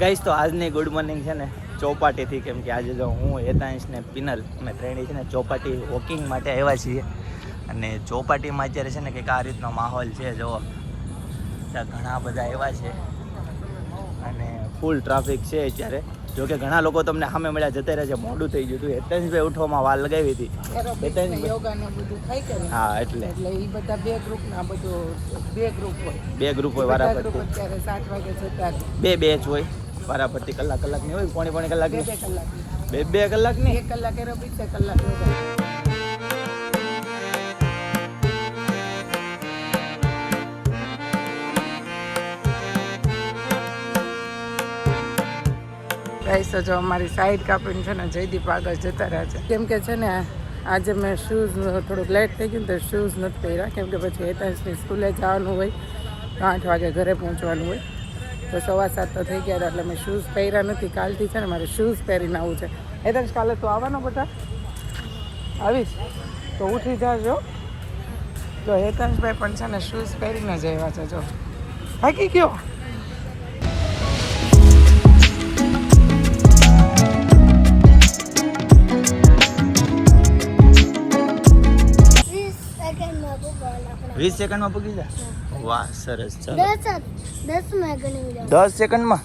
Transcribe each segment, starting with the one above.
Guys તો આજની good morning છે ને ચોપાટીથી કેમ કે આજે જો હું હેતાંશ ને પિનલ અમે ત્રણેય છે ને ચોપાટી વોકિંગ માટે આવ્યા છીએ. અને ચોપાટીમાં અત્યારે છે ને કંઈક આ રીતનો માહોલ છે જો ઘણા બધા એવા છે. અને ફૂલ ટ્રાફિક છે અત્યારે. જો કે ઘણા લોકો તમને સામે મળ્યા જતા રહ્યા છે મોડું થઈ ગયું હતું. હેતાંશભાઈ ઉઠવામાં વાર લગાવી હતી? હા એટલે. એટલે એ બધા બે ગ્રુપ ના બધું બે ગ્રુપ હોય. બે ગ્રુપ હોય રહે. બે બેચ હોય. વારાફરતી કલાક કલાકની હોય પોણી પોણી બે કલાકની બે કલાક બે બે કલાકની? એક કલાક એરોબિક્સ બે કલાક તો જો અમારી સાઈડ કાપીને છે ને જયદીપ આગળ જતા રહ્યા છે. કેમ કે છે ને આજે મેં શૂઝ થોડુંક લેટ થઈ ગયું ને તો શૂઝ નથી પહેર્યા. કેમ કે પછી હેતાંશની સ્કૂલે જવાનું હોય તો આઠ વાગે ઘરે પહોંચવાનું હોય. તો સવા સાત તો થઈ ગયા હતા, એટલે મેં શૂઝ પહેર્યા નથી. કાલથી છે ને મારે શૂઝ પહેરીને આવવું છે. હેતંશ કાલે તો આવવાનો બધા આવીશ? તો ઉઠી જાજો જો. હેતંશભાઈ પણ છે ને શૂઝ પહેરીને જ આવ્યા છે, જો. હાકી ગયો? વીસ સેકન્ડમાં પૂગી જા વાહ સરસ ચાલો. દસ જ જાવ સેકન્ડમાં?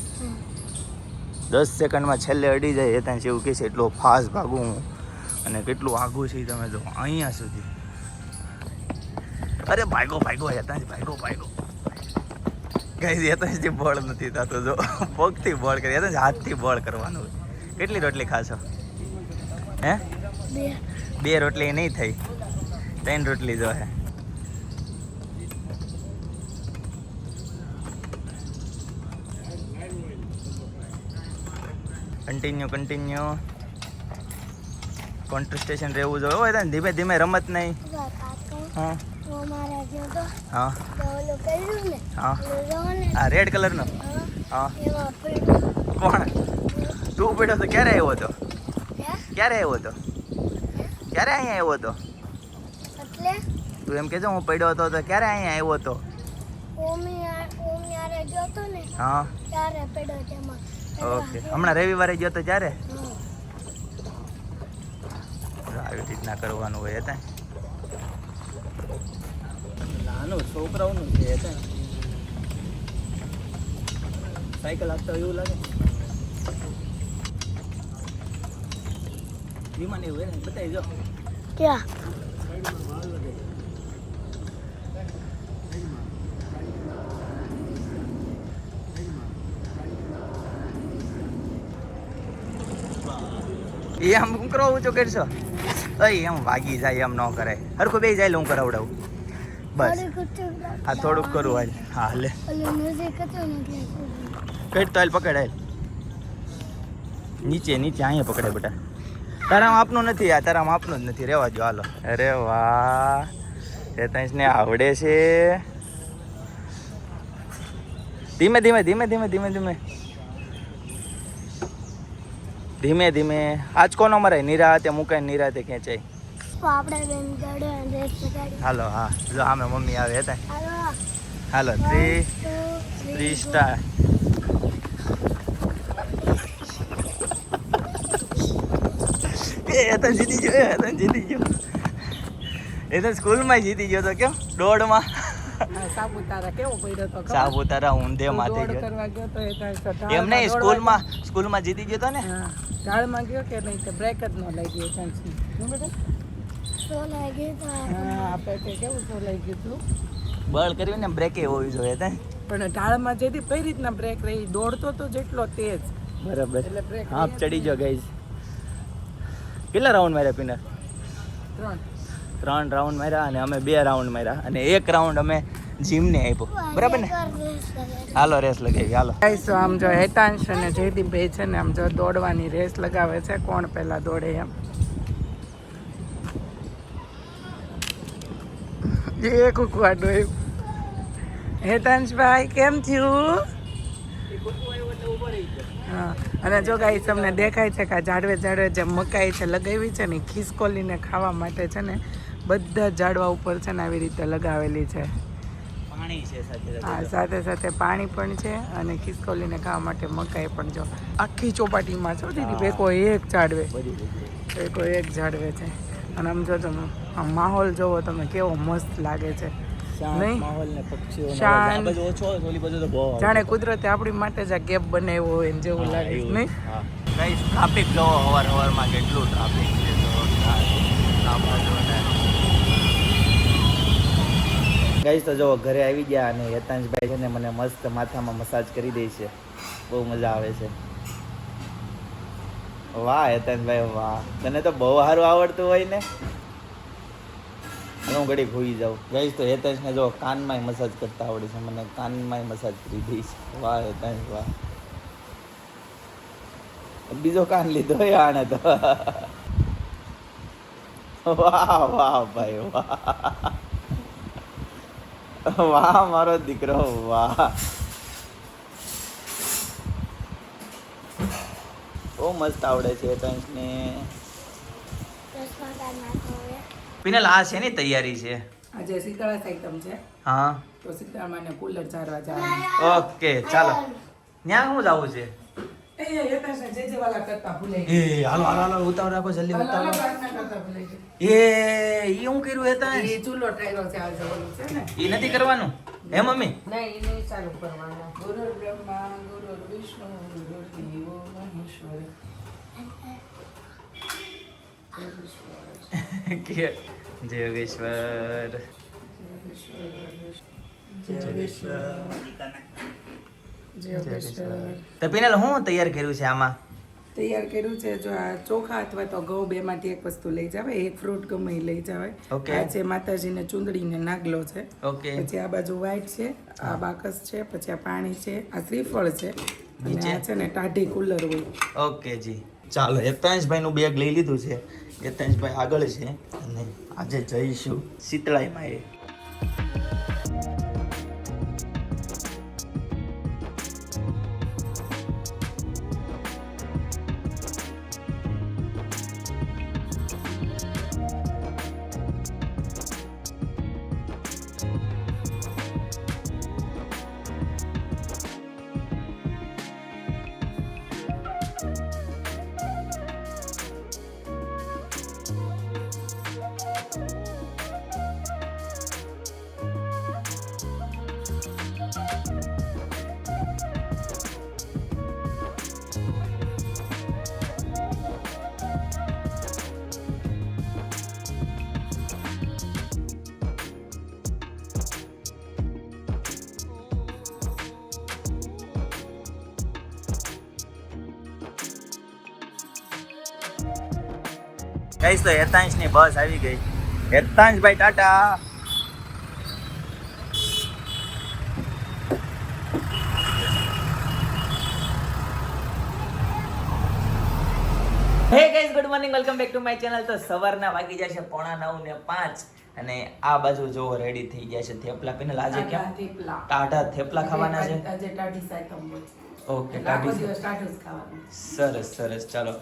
દસ સેકન્ડમાં છેલ્લે અડી જાય એ એવું કહે છે એટલો ફાસ્ટ ભાગું હું. અને કેટલું આઘું છે તમે જો અહીંયા સુધી. અરે ભાગો ભાગો હેતાંશ ભાગો ભાગો. કઈ હેતાંશથી બળ નથી થતો જો. પગથી બળ કરે હેતાંશ હાથથી બળ કરવાનું. કેટલી રોટલી ખાશો? હે? બે. બે રોટલી નહીં થઈ. ત્રણ રોટલી જો હે. કન્ટિન્યુ કન્ટિન્યુ કોન્ટ્રસ્ટેશન રહેવું જોઈએ હોય ને ધીમે ધીમે રમત નહીં. હા. હું. હા. રેડ કલરનો હા, કોણ? તું પડ્યો તો ક્યારે આવ્યો હતો? ક્યારે આવ્યો હતો? ક્યારે અહીંયા આવ્યો હતો? તું એમ કેજો હું પડ્યો હતો તો ક્યારે અહીંયા આવ્યો હતો? હા. ત્યારે પડ્યો તેમાં. ઓકે. હમણાં રવિવારે ગયો તો ત્યારે આવી રીતના કરવાનું હોય હતા નાનું છોકરાઓનું છે હતા સાયકલ આપતા હોય એવું લાગે. વિમાન એવું હોય ને? બતાવી જો ક્યાં? એ આમ હું કરો ઊંચો કરશો? અય એમ વાગી જાય એમ ન કરાય હરખું બે જાય હું કરાવડાવું બસ. હા આ થોડુંક કરું હાલ. હા લે. ઓલું મ્યુઝિક હતું કઈ તો હાલ પકડ હાલ. નીચે નીચે અહીંયા પકડે બેટા. તારામાં આપનું નથી આ તારામાં આપનું જ નથી. રહેવા જો હાલો. અરે વાહ. ચેતાંશને આવડે છે. ધીમે ધીમે ધીમે ધીમે ધીમે ધીમે. ધીમે ધીમે. આજ કોનો મરાય નિરાતે મૂકાય નિરાતે ખેંચાય હાલો હા. જો આમે મમ્મી આવે હતા હાલો. થ્રી થ્રી સ્ટાર એ તો જીતી ગયો એ તો જીતી ગયો. એ તો સ્કૂલમાં જીતી ગયો તો કેમ દોડમાં સાપુતારા કેવો પડ્યો તો સાપુતારા ઊંધે માથે ગયો. કરવા ગયો તો એ કાંઈ તો એમ નહીં સ્કૂલમાં સ્કૂલમાં જીતી ગયો તો ને? ગાળમાં ગયો કે નહીં તો બ્રેક જ ન લઈ ગયો ચાન્સની. શું? બેટા? સો હા આપણે તે કેવું શું લઈ ગયું તું? બળ કર્યું ને એ હોવી જોઈએ તે. પણ ઢાળમાં જેથી કઈ રીતના બ્રેક રહી? દોડતો તો જેટલો તેજ. બરાબર. એટલે બ્રેક હા ચડી જો ગાઈઝ કેટલા રાઉન્ડ માર્યા પિનર ત્રણ. ત્રણ રાઉન્ડ માર્યા અને અમે બે રાઉન્ડ માર્યા. અને એક રાઉન્ડ અમે જીમને આપ્યો. બરાબર ને? હાલો, રેસ લગાવી, હાલો. તો આમ જો હેતાંશ અને જયદીપભાઈ છે ને, આમ જો દોડવાની રેસ લગાવે છે, કોણ પહેલાં દોડે એમ. એ કુકવાડો એમ. હેતાંશભાઈ, કેમ થયું? હા, અને જો ગાઈ તમને દેખાય છે કે આ ઝાડવે ઝાડવે જે મકાઈ છે, લગાવી છે ને ખિસકોલીને ખાવા માટે છે ને, બધા ઝાડવા ઉપર છે ને, આવી રીતે લગાવેલી છે. હા સાથે સાથે પાણી પણ છે અને ખિસકોલીને ખાવા માટે મકાઈ પણ જો. આખી ચોપાટીમાં છો દીદી. બેકો એક ઝાડવે. બેકો એક ઝાડવે છે. અને આમ જો તમે આમ માહોલ જોવો તમે કેવો મસ્ત લાગે છે. આ. જાણે કુદરતે આપણી માટે જ આ ગેપ બનાવ્યો હોય જેવું લાગે નહીં. ટ્રાફિક જોવો હવાર હવારમાં કેટલું ટ્રાફિક છે Guys, તો જો ઘરે આવી ગયા અને યતાંશભાઈ છે ને મને મસ્ત માથામાં મસાજ કરી દે છે. બહુ મજા આવે છે. વાહ યતાંશભાઈ વાહ. તને તો બહુ સારું આવડતું હોય ને. હું ઘડી ખોઈ જાઉં. ગાઈસ તો હેતેશને જો કાનમાંય મસાજ કરતા આવડે છે. મને કાનમાંય મસાજ કરી દઈશ વાહ હેતાંશ વાહ. બીજો કાન લીધો હોય આણે તો. વાહ વાહ ભાઈ વાહ. વાહ મારો દીકરો વાહ. બહુ મસ્ત આવડે છે હવે પિનલ આ છે ને તૈયારી છે? આજે શીતળા આઈટમ છે. હા. તો શીતળામાં કુલર ચારવા જવાનું ઓકે ચાલો. ત્યાં શું જવું છે? એ હાલો હાલો હાલો ઉતાવળ રાખો જલ્દી ઉતાવળ. એ ઈ હું કર્યું હતા એ ચૂલો ટાયરો છે આજે જવાનું છે ને. ઈ નથી કરવાનું? હે મમ્મી? નહીં એ નહીં ચાલુ કરવાના. ગુરુ બ્રહ્મા ગુરુ વિષ્ણુ ગુરુ દેવો મહેશ્વર. કે જય યોગેશ્વર તો પિનલ હું તૈયાર કર્યું છે આમાં? તૈયાર કર્યું છે જો આ ચોખા અથવા તો ઘઉં બે માંથી એક વસ્તુ લઈ જાવે એક ફ્રૂટ ગમે લઈ જાવે ઓકે. આ છે માતાજીને ચુંદડીને નાગલો છે ઓકે. પછી આ બાજુ વ્હાઈટ છે આ બાકસ છે પછી આ પાણી છે આ શ્રીફળ છે અને? આ છે ને ટાઢી કુલર હોય. ઓકે જી. ચાલો યતાંશભાઈ નું બેગ લઈ લીધું છે. યતાંશભાઈ આગળ છે અને આજે જઈશું શીતળાઈમાં એ કહીશ તો હેતાંશની બસ આવી ગઈ. હેતાંશભાઈ tata. Hey guys good morning welcome back to my channel તો સવારના વાગી જાય છે પોણા નવ ને પાંચ અને આ બાજુ જો રેડી થઈ ગયા છે થેપલા. પીને લાજે કેમ ટાઢા થેપલા. ખાવાના છે? આજે ટાઢી હોય ઓકે કાઢી સરસ સરસ ચાલો.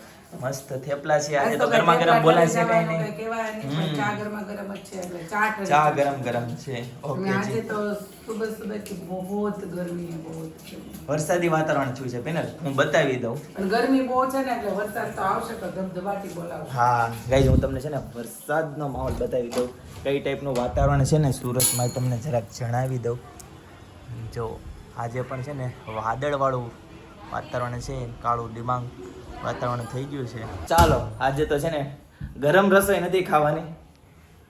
મસ્ત થેપલા છે આજે તો ગરમા ગરમ બોલાય છે કઈ નહીં. ચા ગરમ જ ચા ગરમ ગરમ છે. ઓકે આજે તો સુબહ સુબહથી બહુત ગરમી બહુત વરસાદી વાતાવરણ છું છે પેનલ. હું બતાવી દઉં. પણ ગરમી બહુ છે ને એટલે વરસાદ તો આવશે તો ધબધબાટી બોલાવો હા ગાઈઝ હું તમને છે ને વરસાદનો માહોલ બતાવી દઉં. કઈ ટાઈપનું વાતાવરણ છે ને સુરતમાં તમને જરાક જણાવી દઉં. જો. આજે પણ છે ને વાદળવાળું વાતાવરણ છે કાળું દિમાગ વાતાવરણ થઈ ગયું છે. ચાલો આજે તો છે ને ગરમ રસોઈ નથી ખાવાની.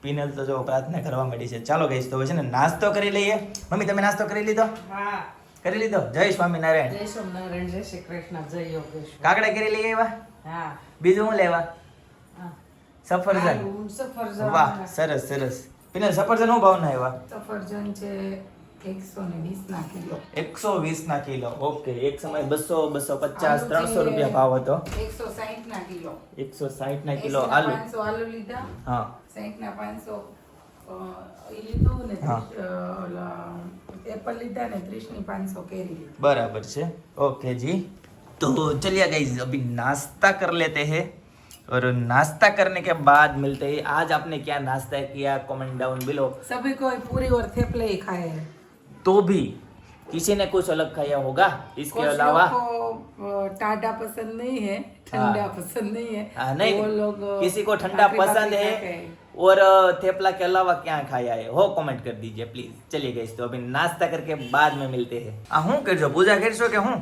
પીનલ તો જો પ્રાર્થના કરવા માંડી છે. ચાલો ગઈશ તો હવે છે ને નાસ્તો કરી લઈએ. મમ્મી તમે નાસ્તો કરી લીધો? હા. કરી લીધો? જય સ્વામિનારાયણ. જય સ્વામિનારાયણ જય શ્રી કૃષ્ણ જય યોગેશ્વર. કાકડા કરી લઈએ એવા? હા. બીજું શું લેવા? સફરજન. સફરજન. વાહ સરસ સરસ. પીનલ સફરજન હું ભાવના એવા? સફરજન છે એકસો ને વીસ ના કિલો એકસો વીસ ના કિલો ઓકે એક સમય બસો બસો પચાસ આલુ ત્રણસો છે રૂપિયા ભાવ હતો એકસો સાહીઠ ના કિલો એકસો સાહીઠ ના કિલો 80 ના આલુ પાંચસો આલુ લીધા હા સાહીઠ ના પાંચસો એ લીધું ને હા. ત્રીસ, અ, ઓલા એપલ લીધા ને ત્રીસ ની પાંચસો કેરી લીધી बराबर से ओके जी तो चलिए गाइस अभी नाश्ता कर लेते हैं और नाश्ता करने के बाद मिलते हैं आज आपने क्या नाश्ता किया कमेंट डाउन बिलो सभी को पूरी और थेपले ही खाए हैं तो भी किसी ने कुछ अलग खाया होगा इसके कुछ अलावा लोग को अ, टाढ़ा पसंद नहीं है ठंडा हाँ। पसंद नहीं है हाँ, नहीं वो लोग अ, किसी को ठंडा भाकरी पसंद भाकरी है खाते हैं। और अ, थेपला के अलावा क्या खाया है हो कमेंट कर दीजिए प्लीज चलिए गई तो अभी नाश्ता करके बाद में मिलते हैं આ હું કરજો પૂજા કરશો કે હું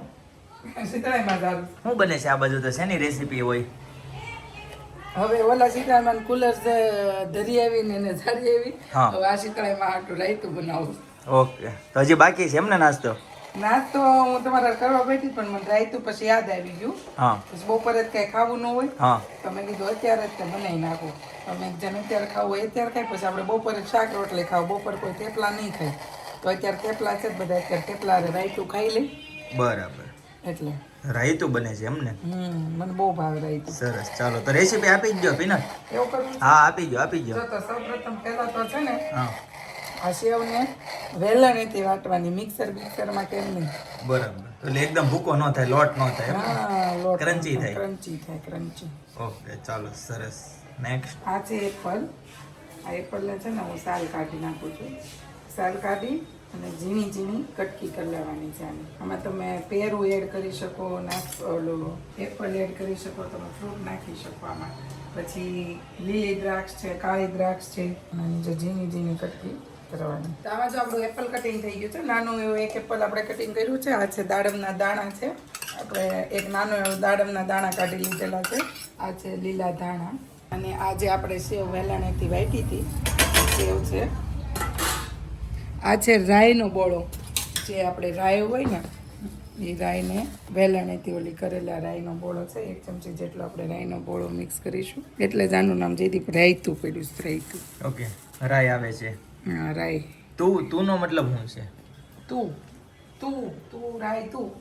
શીતળાઈમાં દારૂ. હું બને છે આ બાજુ તો શેની રેસીપી હોય હવે ઓલા શીતળાઈમાં કુલર છે ધરી આવી ને એને ઝાડી આવી હા. હવે આ શીતળાઈમાં આટલું રાયતું બનાવું ઓકે. તો હજી બાકી છે એમને નાસ્તો? નાસ્તો હું તમારા કરવા બેઠી પણ મને રાયતું પછી યાદ આવી ગયું. હા. પછી બપોરે જ કઈ ખાવું ન હોય. હા. તો મેં કીધું અત્યારે જ બનાવી નાખો. તમે જેને અત્યારે ખાવું હોય અત્યારે ખાય પછી આપણે બપોરે શાક રોટલી ખાવ. બપોર કોઈ થેપલા નહીં ખાય. તો અત્યારે થેપલા છે બધા અત્યારે થેપલા રાયતું ખાઈ લે. બરાબર. એટલે. રાયતું બને છે એમને હમ મને બહુ ભાવે રાયતું. સરસ. ચાલો તો રેસીપી આપી જ દો પીનટ? એવું કરું? હા આપી દો આપી દો તો સૌપ્રથમ પહેલા તો છે ને હા. આ સેવને વેલણીથી વાટવાની મિક્સર મિક્સરમાં કેમ નહીં બરાબર. એટલે એકદમ ભૂકો ન થાય લોટ ન થાય હા લોટ Crunchy થાય. ક્રન્ચી થાય ક્રન્ચી ઓકે ચાલો સરસ. નેક્સ્ટ આ છે એપલ. આ એપલને છે ને હું સાલ કાઢી નાખું છું. સાલ કાઢી અને ઝીણી ઝીણી કટકી કરી લેવાની છે આની. આમાં તમે પેરું એડ કરી શકો નાખ ઓલું એપલ એડ કરી શકો તમે ફ્રૂટ નાખી શકો આમાં. પછી લીલી દ્રાક્ષ છે કાળી દ્રાક્ષ છે અને જો ઝીણી ઝીણી કટકી. કરવાની. તો આમાં જો આપણું એપલ કટિંગ થઈ ગયું છે નાનું એવું એક એપલ આપણે કટિંગ કર્યું છે આ છે દાડમના દાણા છે. આપણે એક નાનો એવો દાડમના દાણા કાઢી લીધેલા છે આ છે લીલા દાણા અને આ જે આપણે સેવ વેલાણેથી વાટી હતી સેવ છે. આ છે રાઈનો બોળો. જે આપણે રાય હોય ને એ રાઈને વેલાણેથી ઓલી કરેલા રાઈનો બોળો છે એક ચમચી જેટલો આપણે રાઈનો બોળો મિક્સ કરીશું. એટલે જ આનું નામ જેથી રાયતું પડ્યું રાયતું. ઓકે રાય આવે છે. હા રાઈ તું તું નો મતલબ શું છે? તું તું તું રાય તું.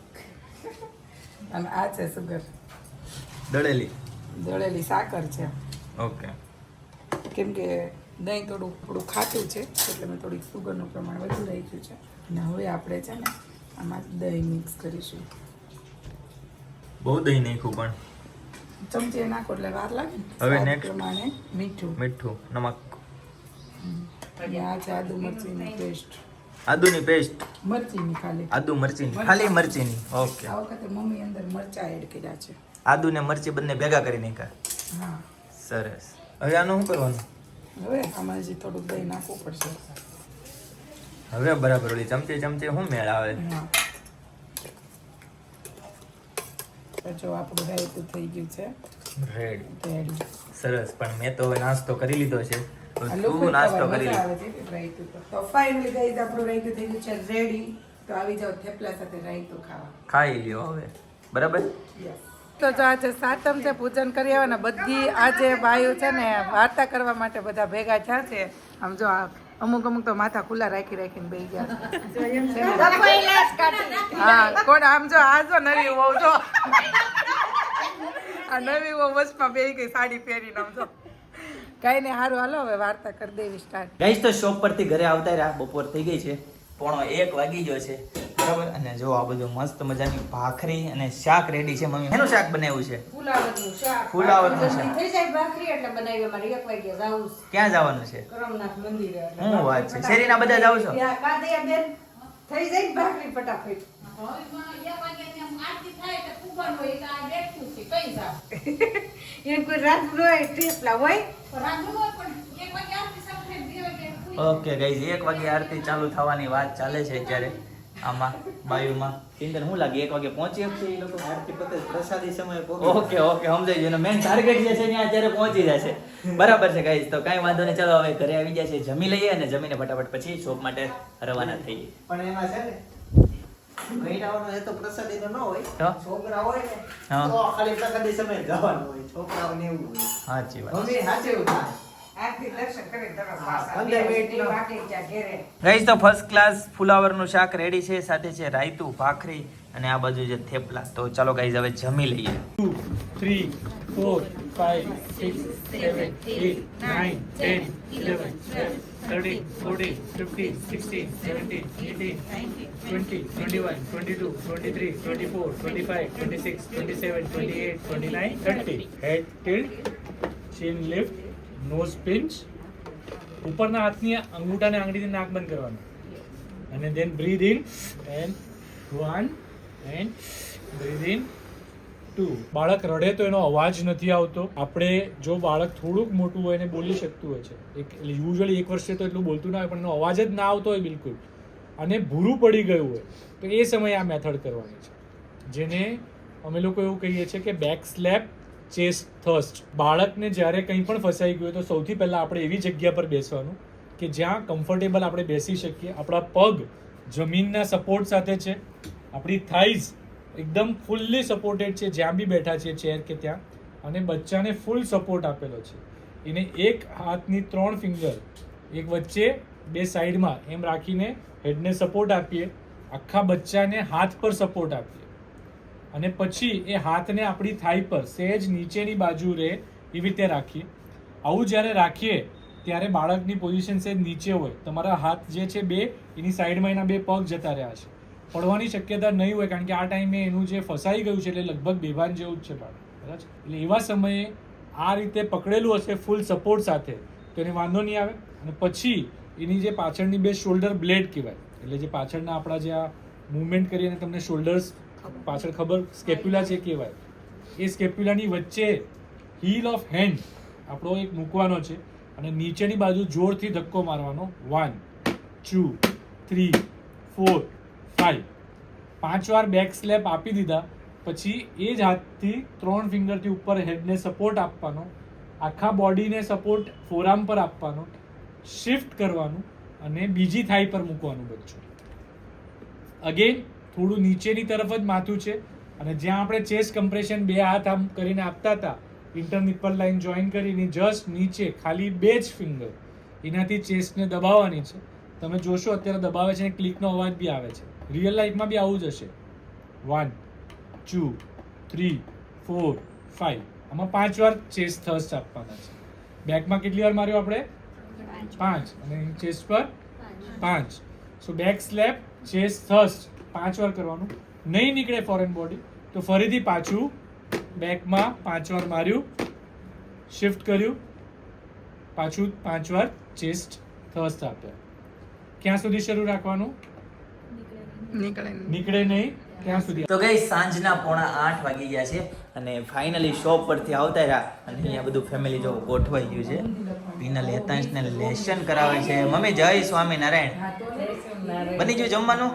અને આ છે સુગર. દળેલી. દળેલી સાકર છે. ઓકે. કેમ કે દહીં થોડું થોડું ખાતું છે એટલે મેં થોડીક સુગરનું પ્રમાણ વધુ રાખ્યું છે. અને હવે આપણે છે ને આમાં દહીં મિક્સ કરીશું. બહુ દહીં નાખ્યું પણ. ચમચી નાખો એટલે વાર લાગે હવે નેક્સ્ટ પ્રમાણે મીઠું. મીઠું નમક. અને આ છે આદુ મરચીની પેસ્ટ આદુની પેસ્ટ મરચીની ખાલી. આદુ મરચીની. ખાલી મરચીની? ઓકે. આ વખતે મમ્મી અંદર મરચા એડ કર્યા છે. આદુ ને મરચી બંને ભેગા કરી નાખ્યા? હા. સરસ. હવે આનું શું કરવાનું? હવે આમાં જે થોડું દહીં નાખવું પડશે. હવે બરાબર ઓલી ચમચી ચમચી શું મેળ આવે? જો આપણું રેડ થઈ ગયું છે. રેડી સરસ. પણ મેં તો હવે નાસ્તો કરી લીધો છે. તું નાસ્તો કરી લે. તો. ફાઇનલી ગાઈઝ આપણું રાઈતું થઈ ગયું છે રેડી તો આવી જાવ થેપલા સાથે રાઈતું ખાવા. ખાઈ લ્યો હવે. બરાબર? તો જો આજે સાતમ છે પૂજન કરી આવવાના. બધી આજે બાયો છે ને વાર્તા કરવા માટે બધા ભેગા થયા છે. આમ જો આ અમુક અમુક તો માથા ખુલ્લા રાખી રાખીને બે ગયા. હા કોણ? આમ જો આ જો નવી વહુ જો. આ નવી વહુ વચમાં બે ગઈ સાડી પહેરીને આમ જો. કઈ ને સારું હાલો હવે વાર્તા કરી દેવી સ્ટાર્ટ ગાઈસ તો શોપ પરથી ઘરે આવતા રહ્યા. બપોર થઈ ગઈ છે. પોણો એક વાગી ગયો છે. બરાબર? અને જો આ બધું મસ્ત મજાની ભાખરી અને શાક રેડી છે મમ્મી. એનું શાક બનાવ્યું છે? ફુલાવરનું શાક. ફુલાવરનું શાક. થઈ જાય ભાખરી એટલે બનાવી અમારે એક વાગે જાવું ક્યાં જવાનું છે? કરમનાથ મંદિરે. હું વાત છે. શેરીના બધા જાવ છો? કાદયા બેન. થઈ જાય ભાખરી ફટાફટ. એમ કોઈ હોય ઓકે ગાઈઝ એક વાગે આરતી ચાલુ થવાની વાત ચાલે છે અત્યારે આમાં બાયુમાં. ચિંતન શું લાગે એક વાગે પહોંચી શકશે એ લોકો આરતી પતે પ્રસાદી સમય ઓકે ઓકે સમજાઈ ગયું. મેન ટાર્ગેટ જે છે ત્યાં અત્યારે પહોંચી જશે. બરાબર છે ગાઈઝ તો કાંઈ વાંધો નહીં. ચાલો હવે ઘરે આવી જાય છે. જમી લઈએ અને જમીને ફટાફટ પછી શોપ માટે રવાના થઈએ. પણ એમાં છે ને મહિનાઓનો એ તો પ્રસાદી તો ન હોય. છોકરા હોય ને તો ખાલી પ્રસાદી સમય જવાનું હોય. છોકરાઓને એવું હોય. સાચી વાત. મમ્મી સાચે એવું થાય? આરતી દર્શન કરીને તરત હા, પાછા. પંદર મિનિટનો બાકી ત્યાં ઘેરે. ગાઈઝ તો ફર્સ્ટ ક્લાસ ફુલાવરનું શાક રેડી છે સાથે છે રાયતું ભાખરી અને આ બાજુ છે થેપલા તો ચાલો ગાઈઝ હવે જમી લઈએ three, four, five, six, seven, eight, nine, ten, eleven, twelve, thirteen, fourteen, fifteen, sixteen, seventeen, eighteen, twenty, twenty-one, twenty-two, twenty-three, twenty-four, twenty-five, twenty-six, twenty-seven, twenty-eight, twenty-nine, thirty. Head tilt, chin lift, nose pinch. ઉપરના હાથની અંગૂઠાને આંગળીથી નાક બંધ કરવાનું અને then breathe in and one and breathe in two બાળક રડે તો એનો અવાજ નથી આવતો. આપણે જો બાળક થોડુંક મોટું હોય ને બોલી શકતું હોય છે. એક યુઝ્યુઅલી એક વર્ષે તો એટલું બોલતું ના હોય, પણ એનો અવાજ જ ના આવતો હોય બિલકુલ. અને ભૂરું પડી ગયું હોય, તો એ સમયે આ મેથડ કરવાની છે. જેને અમે લોકો એવું કહીએ છીએ કે બેક સ્લેપ ચેસ્ટ થર્સ્ટ બાળકને જ્યારે કંઈ પણ ફસાઈ ગયું હોય, તો સૌથી પહેલાં આપણે એવી જગ્યા પર બેસવાનું કે જ્યાં કમ્ફર્ટેબલ આપણે બેસી શકીએ. આપણા પગ જમીનના સપોર્ટ સાથે છે. આપણી થાઈઝ એકદમ ફૂલ્લી સપોર્ટેડ છે, જ્યાં બી બેઠા છે ચેર કે ત્યાં. અને બચ્ચાને ફૂલ સપોર્ટ આપેલો છે. એને એક હાથની ત્રણ ફિંગર એક વચ્ચે, બે સાઈડમાં એમ રાખીને હેડને સપોર્ટ આપીએ. આખા બચ્ચાને હાથ પર સપોર્ટ આપીએ. અને પછી એ હાથને આપણી થાઈ પર સહેજ નીચેની બાજુ રહે એવી રીતે રાખીએ. આવું જ્યારે રાખીએ, ત્યારે બાળકની પોઝિશન સહેજ નીચે હોય. તમારા હાથ જે છે બે, એની સાઈડમાં એના બે પગ જતા રહ્યા છે. પડવાની શક્યતા નહીં હોય, કારણ કે આ ટાઈમે એનું જે ફસાઈ ગયું છે, એટલે લગભગ બેભાન જેવું જ છે બાળક બરાબર છે? એટલે એવા સમયે આ રીતે પકડેલું હશે ફૂલ સપોર્ટ સાથે, તો એને વાંધો નહીં આવે. અને પછી એની જે પાછળની બે શોલ્ડર બ્લેડ કહેવાય. એટલે જે પાછળના આપણા જે આ મૂવમેન્ટ કરીએ અને તમને શોલ્ડર્સ પાછળ ખબર સ્કેપ્યુલા છે કહેવાય, એ સ્કેપ્યુલાની વચ્ચે હીલ ઓફ હેન્ડ આપણો એક મૂકવાનો છે અને નીચેની બાજુ જોરથી ધક્કો મારવાનો. One two three four five પાંચ વાર બેક સ્લેપ આપી દીધા. પછી એ જ હાથથી ત્રણ ફિંગરથી ઉપર હેડને સપોર્ટ આપવાનો, આખા બોડીને સપોર્ટ ફોરામ પર આપવાનો શિફ્ટ કરવાનું અને બીજી થાઈ પર મૂકવાનું બચ્ચું અગેન થોડું નીચેની તરફ જ માથું છે અને જ્યાં આપણે ચેસ્ટ કમ્પ્રેશન બે હાથ આમ કરીને આપતા હતા ઇન્ટર નિપલ લાઈન જોઈન કરીને જસ્ટ નીચે, ખાલી બે જ ફિંગર એનાથી ચેસ્ટને દબાવવાની છે. તમે જોશો અત્યારે દબાવે છે અને ક્લિકનો અવાજ બી આવે છે. રિયલ લાઈફમાં બી આવું જ હશે. One two three four five આમાં પાંચ વાર ચેસ્ટ થર્સ્ટ આપવાના છે. બેકમાં કેટલી વાર માર્યો આપણે? પાંચ. અને ચેસ્ટ પર? પાંચ. So back slap chest thrust પાંચ વાર કરવાનું. નહીં નીકળે ફોરેન બોડી તો ફરીથી પાછું બેકમાં પાંચ વાર માર્યું. શિફ્ટ કર્યું. પાછું પાંચ વાર ચેસ્ટ થર્સ્ટ આપ્યા. ક્યાં સુધી શરૂ રાખવાનું? નીકળે નહીં. નીકળે ત્યાં સુધી? તો ગઈ સાંજના પોણા આઠ વાગી ગયા છે અને ફાઇનલી શોપ પરથી આવતા રહ્યા. અને અહીંયા બધું ફેમિલી જો ગોઠવાઈ ગયું છે. પીનલ હેતાંશને લેશન કરાવે છે. મમ્મી જય સ્વામિનારાયણ. બની ગયું જમવાનું?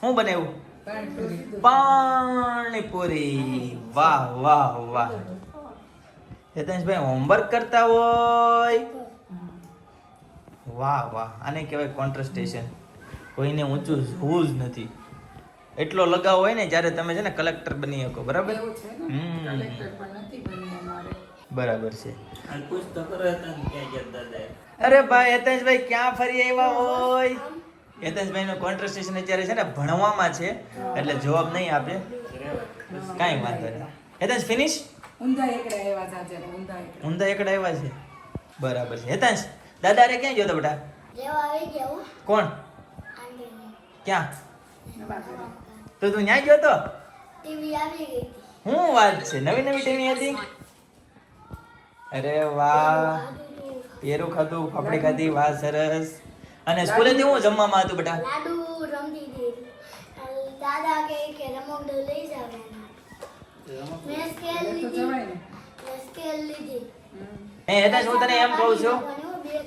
શું બનાવ્યું? પાણીપુરી. વાહ વાહ વાહ. હેતાંશભાઈ હોમવર્ક કરતા હોય. વાહ વાહ. આને કહેવાય કોન્ટ્રાસ્ટેશન. કોઈને ઊંચું જોવું જ નથી. એટલો લગાવ હોય ને જ્યારે તમે છે ને કલેક્ટર બની શકો બરાબર? એવું છે ને? હમ. કલેક્ટર પણ નથી બની અમારે. બરાબર છે. અરે ભાઈ હેતેશભાઈ ક્યાં ફરી આવ્યા હોય? હેતેશભાઈ નું કોન્ટ્રાસ્ટેશન અત્યારે છે ને ભણવામાં છે એટલે જવાબ નહીં આપે. કાંઈ વાંધો નહીં. હેતેશ ફિનિશ ઊંધા એકડા આવ્યા છે ઊંધા એકડા. આવ્યા છે. બરાબર છે. હેતેશ દાદા રે ક્યાં ગયો તો બેટા? હો. કોણ? ક્યાં? તો તું ન્યાય ગયો તો? શું વાત છે? નવી નવી ટીવી હતી? અરે વાહ. પેરું ખાધું ફાફડી ખાધી વાહ સરસ. અને સ્કૂલેથી હું જમવામાં હતું બેટા? લાડુ રમતી હતી. દાદા કહે કે રમકડો લઈ જાવ મેં સ્કેલ લીધી. સ્કેલ હું તને એમ કહું છું. બે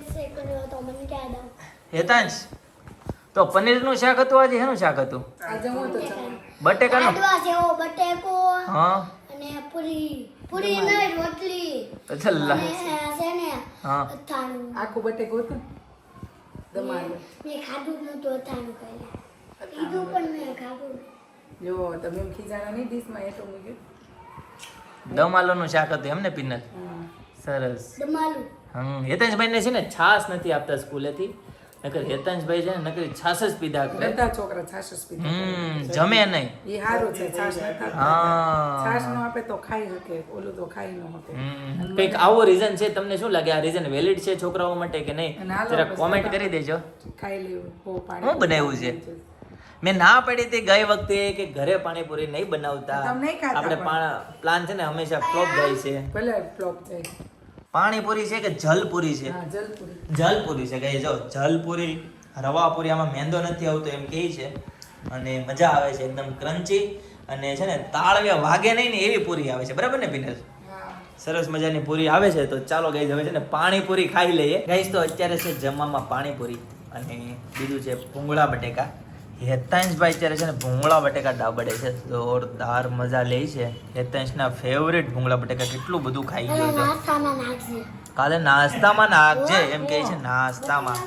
તો મને ક્યાં હેતાંશ તો પનીરનું શાક હતું આજે શેનું શાક હતું? આજે હું બટેકાનું? બટેકો હા. અને પૂરી. પૂરી નહીં રોટલી. અચ્છા છે ને હા. આખું બટેકો હતું મેં ખાધું જ નતું અથાણું પહેલા કીધું પણ મેં ખાધું જો તમે એમ ખીજાણા નહીં ડીશમાં એટલું મૂક્યું? દમ શાક હતું એમને પિનલ. સરસ. દમાલું. હમ હેતાંશભાઈને છે ને છાસ નથી આપતા સ્કૂલેથી. નકર હેતાંશભાઈ છે ને નકરી છાસ જ પીધા કરે. બધા છોકરા છાસ જ પીધા હમ જમે નહીં. એ સારું છે છાસ નથી હા. છાસ નો આપે તો ખાઈ શકે ઓલું તો ખાઈ ન શકે. કંઈક આવો રીઝન છે તમને શું લાગે? આ રીઝન વેલિડ છે છોકરાઓ માટે કે નહીં? જરા કોમેન્ટ કરી દેજો. ખાઈ લેવું બહુ પાણી હું બનાવ્યું છે? મેં ના પડી હતી ગઈ વખતે કે ઘરે પાણીપુરી નહીં બનાવતા. આપણે પ્લાન છે ને હંમેશા ફ્લોપ જાય છે. ભલે ફ્લોપ જાય. પાણીપુરી છે કે જલપુરી છે? જલપુરી. છે. ગઈ જો જલપુરી રવાપુરી આમાં મેંદો નથી આવતો એમ કહે છે. અને મજા આવે છે એકદમ ક્રન્ચી અને છે ને તાળવે વાગે નહીં ને એવી પૂરી આવે છે. બરાબર ને પિનલ સરસ મજાની પૂરી આવે છે. તો ચાલો ગાઈઝ હવે છે ને પાણીપુરી ખાઈ લઈએ. ગાઈઝ તો અત્યારે છે જમવામાં પાણીપુરી. અને બીજું છે ભૂંગળા બટેકા. હેતાંશભાઈ અત્યારે છે ને ભૂંગળા બટેકા ડાબડે છે. જોરદાર મજા લે છે. હેતાંશના ફેવરેટ ભૂંગળા બટેકા કેટલું બધું ખાઈ ગયું છે. કાલે નાસ્તામાં નાખજે એમ કહે છે નાસ્તામાં.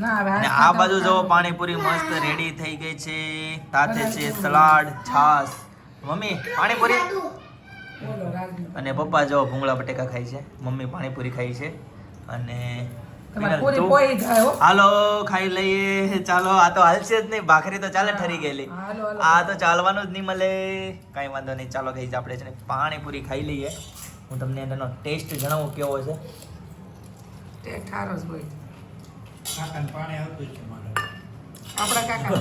ના અને આ બાજુ જો પાણીપુરી મસ્ત રેડી થઈ ગઈ છે. સાથે છે સલાડ છાસ મમ્મી પાણીપુરી? અને પપ્પા જો ભૂંગળા બટેકા ખાય છે. મમ્મી પાણીપુરી ખાય છે. અને હાલો ખાઈ લઈએ. ચાલો આ તો હાલશે જ નહીં. ભાખરી તો ચાલે ઠરી ગયેલી. આ તો ચાલવાનું જ નહીં મળે. કાંઈ વાંધો નહીં ચાલો કઈ આપણે છે ને પાણીપુરી ખાઈ લઈએ. હું તમને એનો ટેસ્ટ જણાવું કેવો છે. તે ઠારો જ હોય. પાણી આવતું છે આપણા કાકા.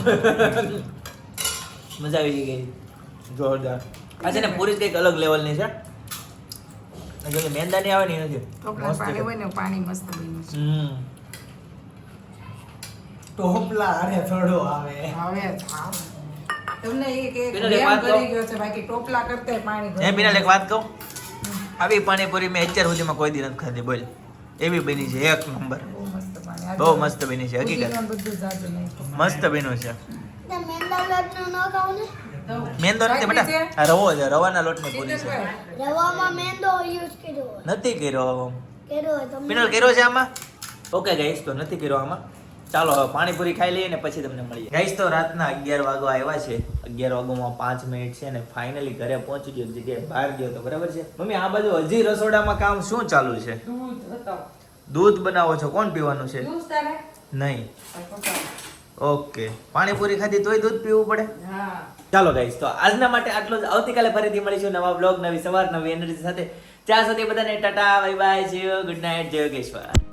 મજા આવી ગઈ. જોરદાર. આ છે ને પૂરી જ કંઈક અલગ લેવલની છે. જો કે મેંદાની આવે ને એ નથી પાણી હોય ને પાણી મસ્ત બન્યું છે. હમ. ટોપલા અરે થોડો આવે. આવે તમને એક એક કરી કહું? ગયો છે બાકી ટોપલા કરતે પાણી એ બિનાલ એક વાત કહું? આવી પાણીપુરી મેં અત્યાર સુધીમાં કોઈ દી નથી ખાધી બોલ. એવી બની છે એક નંબર. બહુ મસ્ત બની છે હકીકત. મસ્ત બન્યું છે. મેંદા લોટનું ન ખાવ ને? મેંદો નથી બેટા. આ રવો છે રવાના લોટની પૂરી છે. રવામાં મેંદો યુઝ કર્યો નથી કર્યો કર્યો પિનલ કર્યો છે આમાં? ઓકે ગાઈસ તો નથી કર્યો આમાં. ચાલો હવે પાણીપુરી ખાઈ લઈએ ને પછી તમને મળીએ. ગાઈસ તો રાતના અગિયાર વાગવા આવ્યા છે. અગિયાર વાગવામાં પાંચ મિનિટ છે ને ફાઇનલી ઘરે પહોંચી ગયો જગ્યાએ બહાર ગયો તો બરાબર છે. મમ્મી આ બાજુ હજી રસોડામાં કામ શું ચાલુ છે? દૂધ બનાવો છો કોણ પીવાનું છે? દૂધ તારે? નહીં. ઓકે. પાણીપુરી ખાધી તોય દૂધ પીવું પડે? ચાલો ગાઈસ તો આજના માટે આટલું જ. આવતીકાલે ફરીથી મળીશું નવા બ્લોગ નવી સવાર, નવી એનર્જી સાથે. ત્યાં સુધી બધાને ટાટા બાય બાય જય ગુડ નાઇટ જય યોગેશ્વર